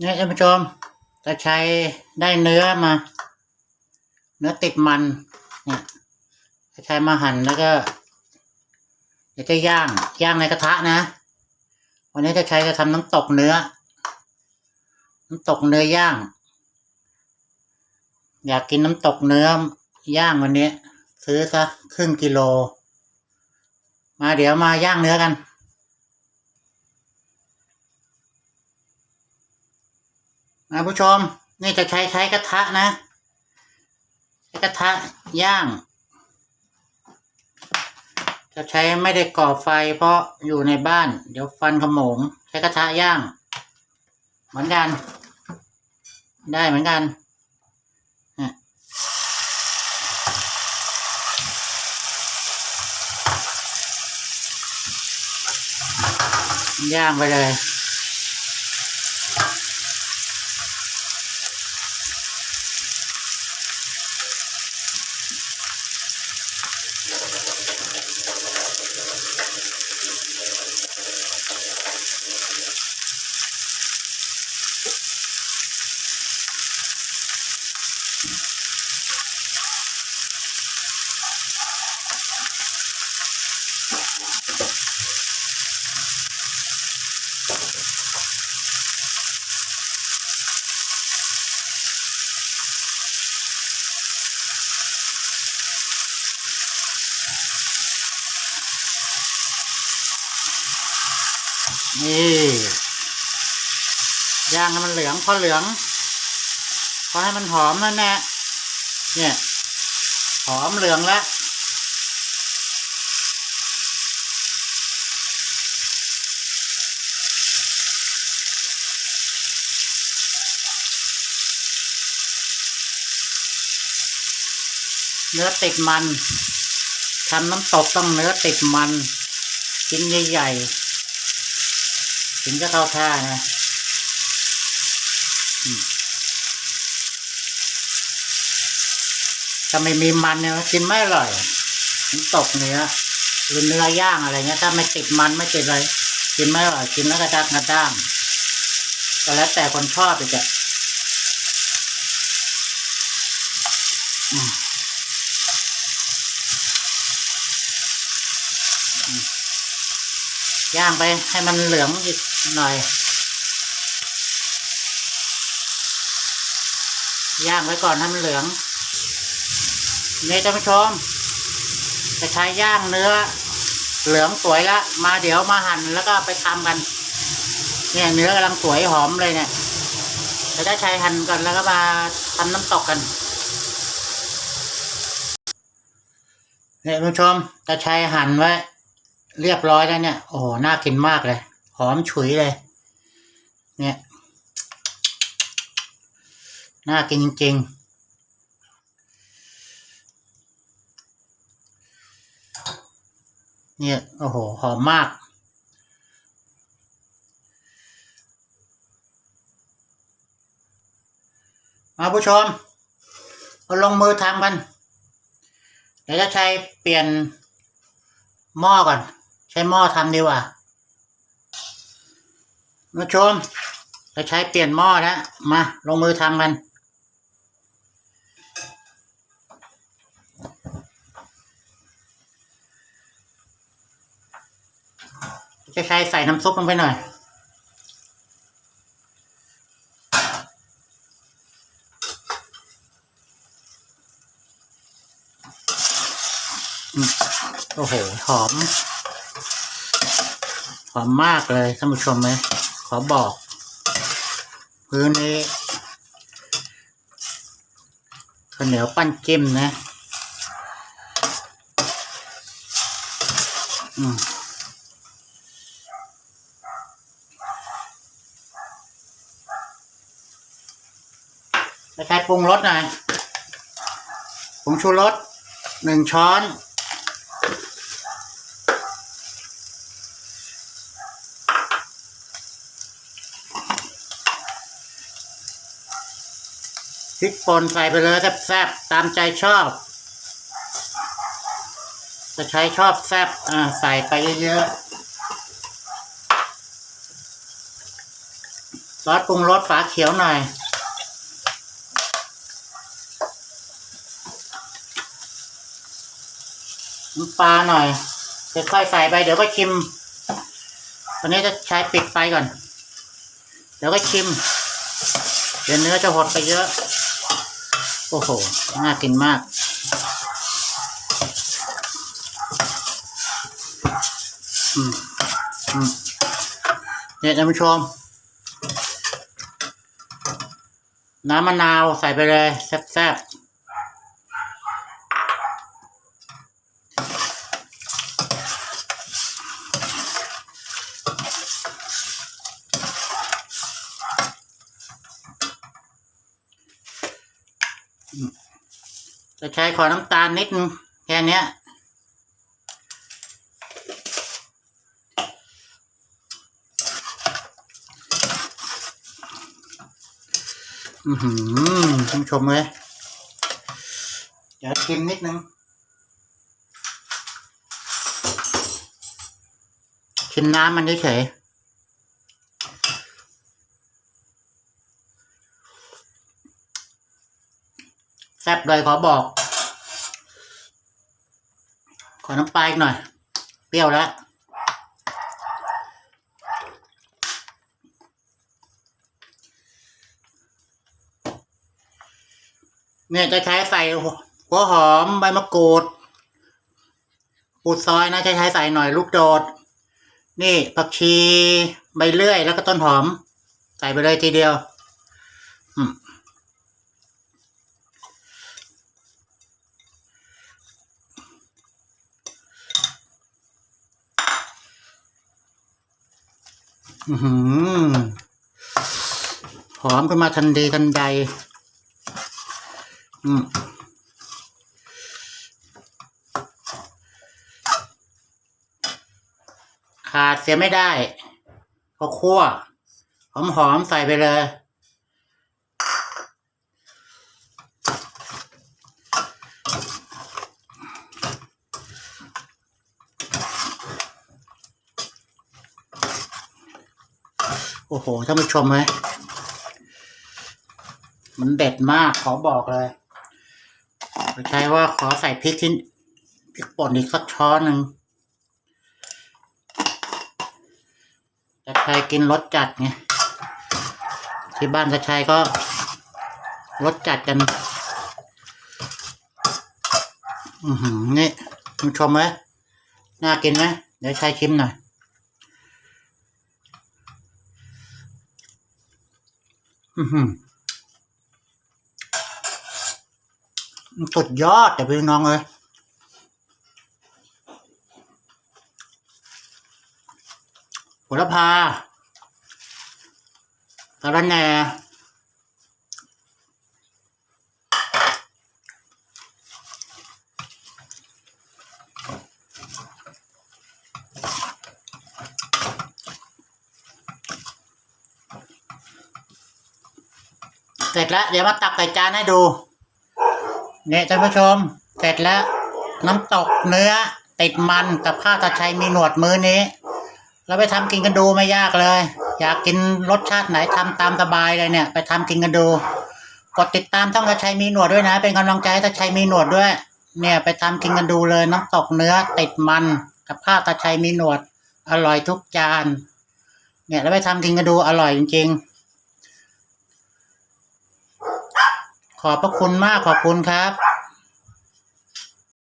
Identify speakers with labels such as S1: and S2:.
S1: เนี่ยท่านผู้ชมจะใช้ได้เนื้อมา เนื้อติดมันเนี่ยจะใช้มาหั่นแล้วก็เดี๋ยวจะย่างย่างในกระทะนะ วันนี้จะใช้จะทำน้ำตกเนื้อ น้ำตกเนื้อย่าง อยากกินน้ำตกเนื้อย่างวันนี้ ซื้อซะครึ่งกิโล มาเดี๋ยวมาย่างเนื้อกัน นะผู้ชม นี่จะใช้ใช้กระทะนะใช้กระทะย่าง จะใช้ไม่ได้ก่อไฟเพราะอยู่ในบ้าน เดี๋ยวฟันขโมง ใช้กระทะย่าง เหมือนกัน ได้เหมือนกันอะย่างไปเลย นี่ย่างให้มันเหลืองพอเหลืองพอให้มันหอมนั่นแหละเนี่ย หอมเหลืองแล้ว เนื้อติดมันทำน้ำตกต้องเนื้อติดมันชิ้นใหญ่ๆถึงจะเข้าท่านะถ้าไม่มีมันเนี่ยกินไม่อร่อยมันตกเนื้อหรือเนื้อย่างอะไรเงี้ยถ้าไม่ติดมันไม่ติดอะไรกินไม่อร่อยกินแล้วกระด้างกระด้างก็แล้วแต่คนชอบอีกอะอืมอืม ย่างไปให้มันเหลืองอีกหน่อย ย่างไว้ก่อนให้มันเหลือง นี่ท่านผู้ชมจะใช้ย่างเนื้อ เหลืองสวยละมาเดี๋ยวมาหั่นแล้วก็ไปทำกัน เนี่ยเนื้อกำลังสวยหอมเลยเนี่ยจะได้ใช้หั่นก่อนแล้วก็มาทำน้ำตกกันเนี่ยท่านผู้ชมจะใช้หั่นไว้ เรียบร้อยแล้วเนี่ย โอ้โหน่ากินมากเลย หอมฉุยเลย เนี่ย น่ากินจริงๆเนี่ย โอ้โห หอมมาก มาผู้ชมมาลงมือทำกัน เดี๋ยวจะใช้เปลี่ยนหม้อก่อน ใช้หม้อทำดีกว่ามาชมจะใช้เปลี่ยนหม้อนะมา ลงมือทำกัน จะใช้ใส่น้ำซุปลงไปหน่อยอืมโอ้โห หอม อมมากเลยท่านผู้ชมไหมขอบอก พื้นนี้ข้าวเหนียวปั้นจิ้มนะอืมใช้ปรุงรสหน่อยผงชูรสหนึ่งช้อน พริกป่นใส่ไปเลยแซ่บๆตามใจชอบ จะใช้ชอบแซ่บอ่าใส่ไปเยอะๆซอสปรุงรสฝาเขียวหน่อยน้ำปลาหน่อยค่อยๆใส่ไปเดี๋ยวก็ชิมตอนนี้จะใช้ปิดไฟก่อน เดี๋ยวก็ชิม เดี๋ยวเนื้อจะหดไปเยอะ โอ้โห น่ากินมาก อืม อืม เนี่ยท่านผู้ชม น้ำมะนาวใส่ไปเลย แซ่บๆ จะใช้ขอน้ำตาลนิดนึงแค่นี้อือหือท่านชมเลยเดี๋ยวชิมนิดนึงชิมน้ำมันเฉยๆ ซ่บเลยขอบอก ขอน้ำปลาอีกหน่อย เปรี้ยวแล้วเนี่ยจะใช้ใส่หัวหอมใบมะกรูดปูดซอยนะจะใช้ใส่หน่อยลูกโดด นี่ผักชีใบเลื่อยแล้วก็ต้นหอม ใส่ไปเลยทีเดียว อืม หอมขึ้นมาทันดีทันใด อืมขาดเสียไม่ได้ก็คั่วหอมหอมๆใส่ไปเลย โอ้โหท่านผู้ชมไหมมันเด็ดมากขอบอกเลยไม่ใช่ว่าขอใส่พริกที่พริกป่นอีกสักช้อนหนึ่งจะใครกินรสจัดไงที่บ้านจะชัยก็รสจัดกัน อือหือนี่คุณชมไหมน่ากินไหมเดี๋ยวชัยชิมหน่อย อือหือ สุดยอดแต่พี่น้องเลยผลพาสาระแหน่ จแล้ว เดี๋ยวมาตักใส่จานให้ดู เนี่ยท่านผู้ชม เสร็จแล้ว น้ำตกเนื้อ ติดมันกับข้าวตาชัยมีหนวดมื้อนี้ เราไปทำกินกันดูไม่ยากเลย อยากกินรสชาติไหนทำตามสบายเลยเนี่ย ไปทำกินกันดู กดติดตามช่องตาชัยมีหนวดด้วยนะ เป็นกำลังใจให้ตาชัยมีหนวดด้วย เนี่ยไปทำกินกันดูเลย น้ำตกเนื้อ ติดมันกับข้าวตาชัยมีหนวด อร่อยทุกจาน เนี่ยแล้วไปทำกินกันดูอร่อยจริงๆ ขอบพระคุณมากขอบคุณครับ